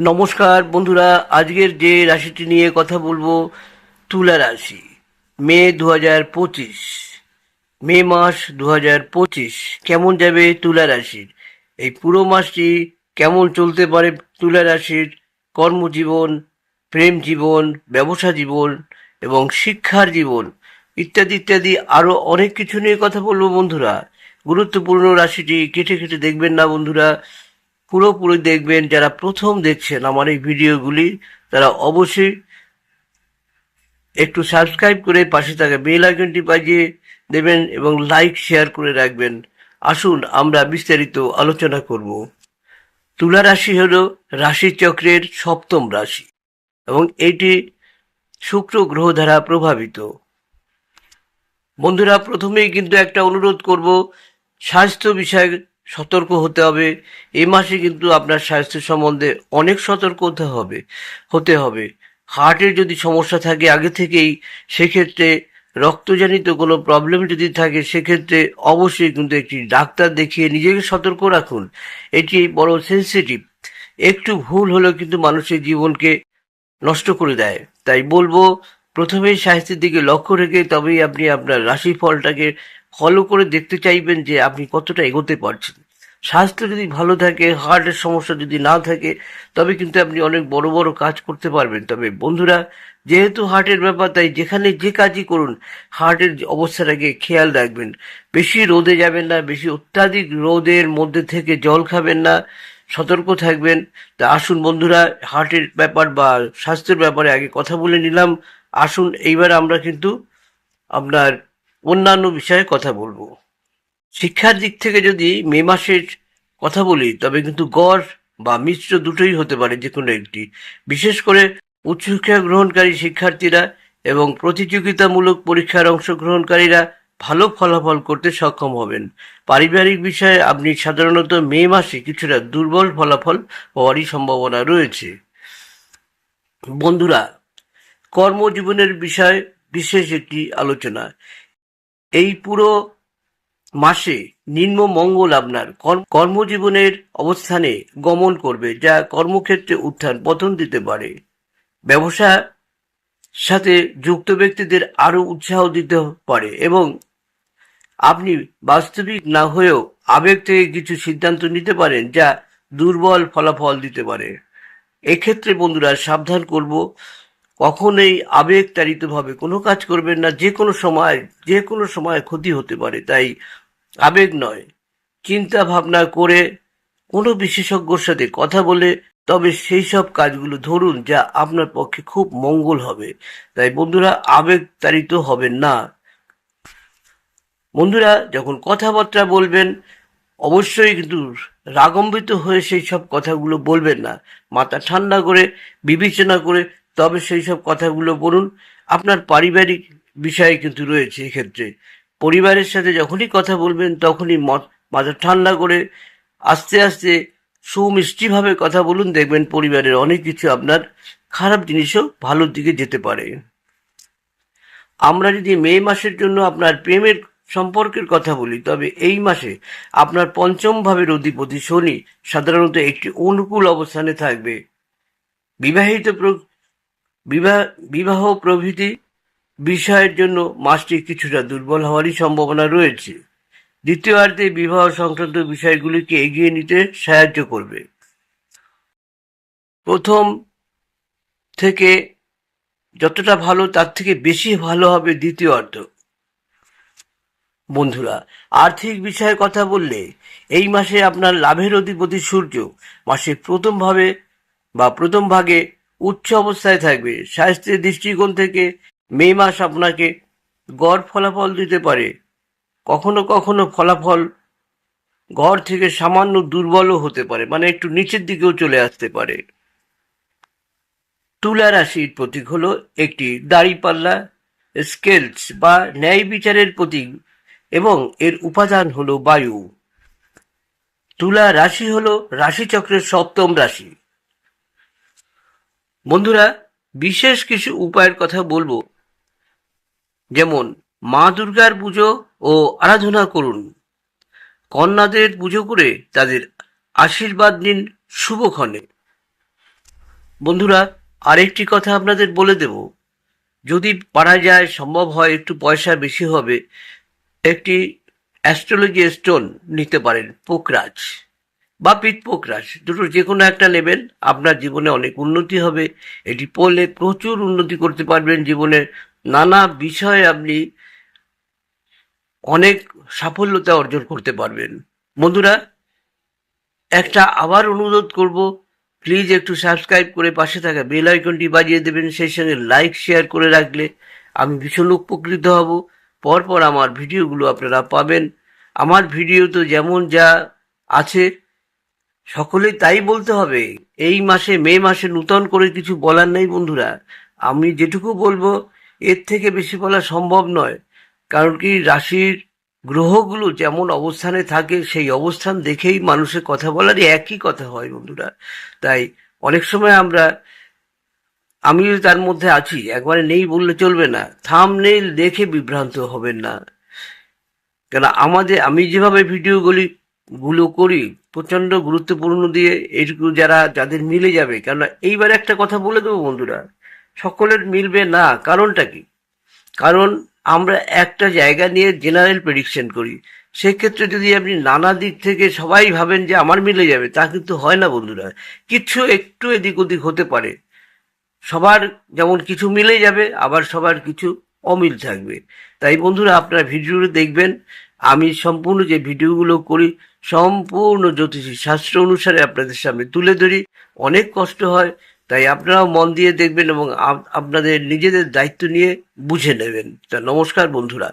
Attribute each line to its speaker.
Speaker 1: নমস্কার বন্ধুরা, আজকের যে রাশিটি নিয়ে কথা বলব, তুলা রাশি, মে দু হাজার পঁচিশ। মে মাস দু হাজার পঁচিশ, কেমন যাবে তুলা রাশির? এই পুরো মাসটি কেমন চলতে পারে তুলা রাশির? কর্মজীবন, প্রেম জীবন, ব্যবসা জীবন এবং শিক্ষার জীবন ইত্যাদি ইত্যাদি আরও অনেক কিছু নিয়ে কথা বলব বন্ধুরা। গুরুত্বপূর্ণ রাশিটি কেটে কেটে দেখবেন না বন্ধুরা। পুরোপুরি দেখবেন যারা প্রথম দেখছেন আমার এই ভিডিওগুলি, তারা অবশ্যই একটু সাবস্ক্রাইব করে পাশে থাকা বেল আইকনটি বাজিয়ে দেবেন এবং লাইক শেয়ার করে রাখবেন। আসুন আমরা বিস্তারিত আলোচনা করব। তুলা রাশি হল রাশিচক্রের সপ্তম রাশি এবং এটি শুক্র গ্রহ দ্বারা প্রভাবিত। বন্ধুরা, প্রথমেই কিন্তু একটা অনুরোধ করব, স্বাস্থ্য বিষয়ে সতর্ক হতে হবে। এই মাসে কিন্তু আপনার স্বাস্থ্য সম্বন্ধে অনেক সতর্ক হতে হবে হতে হবে। হার্টের যদি সমস্যা থাকে আগে থেকেই, সেক্ষেত্রে রক্তজনিত কোনো প্রবলেম যদি থাকে, সেক্ষেত্রে অবশ্যই কিন্তু একটি ডাক্তার দেখিয়ে নিজেকে সতর্ক রাখুন। এটি বড় সেন্সিটিভ একটু ভুল হলেও কিন্তু মানুষের জীবনকে নষ্ট করে দেয়। তাই বলব, প্রথমেই স্বাস্থ্যের দিকে লক্ষ্য রেখে তবেই আপনি আপনার রাশিফলটাকে ফলো করে দেখতে চাইবেন যে আপনি কতটা এগোতে পারছেন। স্বাস্থ্য যদি ভালো থাকে হার্টের সমস্যা যদি না থাকে, তবে কিন্তু আপনি অনেক বড় বড় কাজ করতে পারবেন। তবে বন্ধুরা, যেহেতু হার্টের ব্যাপার, তাই যেখানে যে কাজই করুন হার্টের অবস্থাটাকে খেয়াল রাখবেন। বেশি রোদে যাবেন না, বেশি অত্যাধিক রোদের মধ্যে থেকে জল খাবেন না, সতর্ক থাকবেন। তা আসুন বন্ধুরা হার্টের ব্যাপার বা স্বাস্থ্যের ব্যাপারে আগে কথা বলে নিলাম। আসুন, এইবার আমরা কিন্তু আপনার অন্যান্য বিষয়ে কথা বলব। শিক্ষার দিক থেকে যদি মে মাসের কথা বলি, তবে কিন্তু গড় বা মিশ্র দুটোই হতে পারে যে কোনো একটি। বিশেষ করে উচ্চশিক্ষা গ্রহণকারী শিক্ষার্থীরা এবং প্রতিযোগিতামূলক পরীক্ষার অংশগ্রহণকারীরা ভালো ফলাফল করতে সক্ষম হবেন। পারিবারিক বিষয়ে আপনি সাধারণত মে মাসে কিছুটা দুর্বল ফলাফল হওয়ারই সম্ভাবনা রয়েছে। বন্ধুরা, কর্মজীবনের বিষয় বিশেষ একটি আলোচনা। এই পুরো মাসে নিম্ন মঙ্গল আপনার কর্মজীবনের অবস্থানে গমন করবে, যা কর্মক্ষেত্রে উত্থান পতন দিতে পারে। ব্যবসা সাথে যুক্ত ব্যক্তিদের আরও উৎসাহ দিতে পারে এবং আপনি বাস্তবিক না হয়েও আবেগ থেকে কিছু সিদ্ধান্ত নিতে পারেন, যা দুর্বল ফলাফল দিতে পারে। এক্ষেত্রে বন্ধুরা, সাবধান করব। কখনোই আবেগ তাড়িতভাবে কোনো কাজ করবেন না, যে কোনো সময়, যে কোনো সময় ক্ষতি হতে পারে, তাই আবেগ নয়। চিন্তা ভাবনা করে কোনো বিশেষজ্ঞর সাথে কথা বলে, তবে সেই সব কাজগুলো ধরুন যা আপনার পক্ষে খুব মঙ্গল হবে। তাই বন্ধুরা আবেগ তাড়িত হবেন না। বন্ধুরা, যখন কথাবার্তা বলবেন, অবশ্যই কিন্তু রাগম্বিত হয়ে সেই সব কথাগুলো বলবেন না। মাথা ঠান্ডা করে, বিবেচনা করে তবে সেই সব কথাগুলো বলুন। আপনার পারিবারিক বিষয় কিন্তু রয়েছে এক্ষেত্রে। পরিবারের সাথে যখনই কথা বলবেন, তখনই মাথা ঠান্ডা করে আস্তে আস্তে সুমিষ্টিভাবে কথা বলুন। দেখবেন পরিবারের অনেক কিছু আপনার খারাপ জিনিসও ভালোর দিকে যেতে পারে। আমরা যদি মে মাসের জন্য আপনার প্রেমের সম্পর্কের কথা বলি, তবে এই মাসে আপনার পঞ্চম ভাবের অধিপতি শনি সাধারণত একটি অনুকূল অবস্থানে থাকবে। বিবাহিত বিবাহ বিবাহ প্রভৃতি বিষয়ের জন্য মাসটি কিছুটা দুর্বল হওয়ারই সম্ভাবনা রয়েছে। দ্বিতীয়ার্ধে বিবাহ সংক্রান্ত বিষয়গুলিকে এগিয়ে নিতে সাহায্য করবে। প্রথম থেকে যতটা ভালো, তার থেকে বেশি ভালো হবে দ্বিতীয় অর্ধ বন্ধুরা, আর্থিক বিষয়ে কথা বললে এই মাসে আপনার লাভের অধিপতি সূর্য মাসে প্রথমভাবে বা প্রথম ভাগে উচ্চ অবস্থায় থাকবে। স্বাস্থ্যের দৃষ্টিকোণ থেকে মে মাস আপনাকে গড় ফলাফল দিতে পারে। কখনো কখনো ফলাফল গড় থেকে সামান্য দুর্বলও হতে পারে মানে একটু নিচের দিকেও চলে আসতে পারে। তুলা রাশির প্রতীক হলো একটি দাড়িপাল্লা, স্কেলস বা ন্যায় বিচারের প্রতীক এবং এর উপাদান হলো বায়ু। তুলা রাশি হলো রাশিচক্রের সপ্তম রাশি। বন্ধুরা, বিশেষ কিছু উপায়ের কথা বলব। যেমন, মা দুর্গার পুজো ও আরাধনা করুন। কন্যাদের পুজো করে তাদের আশীর্বাদ নিন শুভক্ষণে। বন্ধুরা, আরেকটি কথা আপনাদের বলে দেব। যদি পারা যায়, সম্ভব হয় একটু পয়সা বেশি হবে, একটি অ্যাস্ট্রোলজি স্টোন নিতে পারেন, পোকরাজ। বা পিত পোকরাজ দুটো যে কোনো একটা নেবেন। আপনার জীবনে অনেক উন্নতি হবে। এটি পড়লে প্রচুর উন্নতি করতে পারবেন। জীবনের নানা বিষয়ে আপনি অনেক সাফল্যতা অর্জন করতে পারবেন। বন্ধুরা, একটা আবার অনুরোধ করব প্লিজ একটু সাবস্ক্রাইব করে পাশে থাকা বেল আইকনটি বাজিয়ে দেবেন। সেই সঙ্গে লাইক শেয়ার করে রাখলে আমি ভীষণ উপকৃত হব। পরপর আমার ভিডিওগুলো আপনারা পাবেন। আমার ভিডিও তো যেমন যা আছে সকলে তাই বলতে হবে। এই মাসে, মে মাসে নূতন করে কিছু বলার নেই বন্ধুরা। আমি যেটুকু বলব, এর থেকে বেশি বলা সম্ভব নয়। কারণ কি, রাশির গ্রহগুলো যেমন অবস্থানে থাকে, সেই অবস্থান দেখেই মানুষের কথা বলারই একই কথা হয় বন্ধুরা। তাই অনেক সময় আমরা, আমিও তার মধ্যে আছি, একবারে নেই বললে চলবে না। থাম নেই দেখে বিভ্রান্ত হবেন না। কেন, আমাদের, আমি যেভাবে ভিডিওগুলি গুলো করি প্রচণ্ড গুরুত্বপূর্ণ দিয়ে এইটুকু যারা, যাদের মিলে যাবে, কেননা এইবার একটা কথা বলে দেবো বন্ধুরা, সকলের মিলবে না, কারণটা কি? কারণ আমরা একটা জায়গা নিয়ে জেনারেল প্রেডিকশন করি, সেক্ষেত্রে যদি আপনি নানা দিক থেকে সবাই ভাবেন যে আমার মিলে যাবে, তা কিন্তু হয় না বন্ধুরা, কিছু একটু এদিক ওদিক হতে পারে, সবার যেমন কিছু মিলে যাবে, আবার সবার কিছু অমিল থাকবে, তাই বন্ধুরা আপনারা ভিডিওগুলো দেখবেন আমি সম্পূর্ণ যে ভিডিওগুলো করি, সম্পূর্ণ জ্যোতিষী শাস্ত্র অনুসারে আপনাদের সামনে তুলে ধরি। অনেক কষ্ট হয়, তাই আপনারাও মন দিয়ে দেখবেন এবং আপনাদের নিজেদের দায়িত্ব নিয়ে বুঝে নেবেন। তা নমস্কার বন্ধুরা।